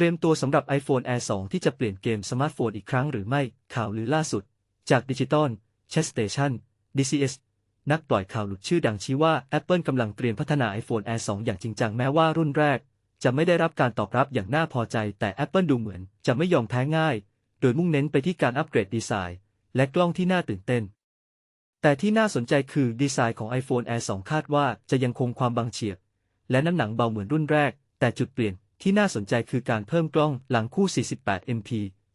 เตรียมตัวสำหรับ iPhone Air 2 ที่จะเปลี่ยนเกมสมาร์ทโฟนอีกครั้งหรือไม่ข่าวลือล่าสุด จากดิจิตอลแชสเตชัน DCS นักปล่อยข่าวหลุดชื่อดังชี้ว่า Apple กำลังเตรียมพัฒนา iPhone Air 2 อย่างจริงจังแม้ว่ารุ่นแรก จะไม่ได้รับการตอบรับอย่างน่าพอใจ แต่ Apple ดูเหมือนจะไม่ยอมแพ้ง่าย โดยมุ่งเน้นไปที่การอัปเกรดดีไซน์ และกล้องที่น่าตื่นเต้น แต่ที่น่าสนใจคือดีไซน์ของ iPhone Air 2 คาดว่าจะยังคงความบางเฉียบ และน้ำหนังเบาเหมือนรุ่นแรก แต่จุดเปลี่ยน ที่น่าสนใจคือการเพิ่มกล้องหลังคู่ 48 MP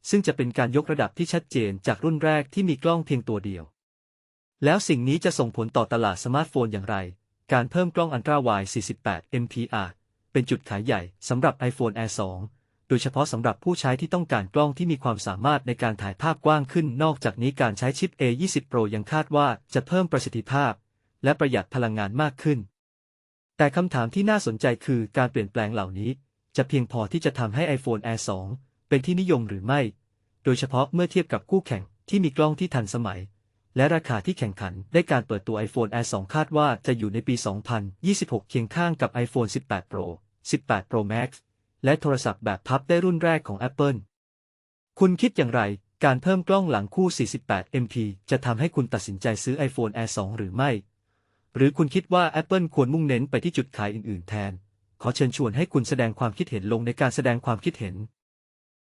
ซึ่งจะเป็นการยกระดับที่ชัดเจนจากรุ่นแรกที่มีกล้องเพียงตัวเดียว แล้วสิ่งนี้จะส่งผลต่อตลาดสมาร์ทโฟนอย่างไร การเพิ่มกล้องอันตราไวด์48 MP อาจเป็นจุดขายใหญ่สำหรับ iPhone Air 2 โดยเฉพาะสำหรับผู้ใช้ที่ต้องการกล้องที่มีความสามารถในการถ่ายภาพกว้างขึ้น นอกจากนี้การใช้ชิป A20 Pro ยังคาดว่าจะเพิ่มประสิทธิภาพ และประหยัดพลังงานมากขึ้น แต่คำถามที่น่าสนใจคือการเปลี่ยนแปลงเหล่านี้ จะเพียงพอที่จะทำให้ iPhone Air 2 เป็นที่นิยมหรือไม่ โดยเฉพาะเมื่อเทียบกับคู่แข่งที่มีกล้องที่ทันสมัย และราคาที่แข่งขันได้การเปิดตัว iPhone Air 2 คาดว่าจะอยู่ในปี 2026 เคียงข้างกับ iPhone 18 Pro 18 Pro Max และโทรศัพท์แบบพับได้รุ่นแรกของ Apple คุณคิดอย่างไร การเพิ่มกล้องหลังคู่ 48 MP จะทำให้คุณตัดสินใจซื้อ iPhone Air 2 หรือไม่ หรือคุณคิดว่า Apple ควรมุ่งเน้นไปที่จุดขายอื่น ๆ แทน ขอเชิญชวนให้คุณแสดงความคิดเห็นลงในการแสดงความคิดเห็น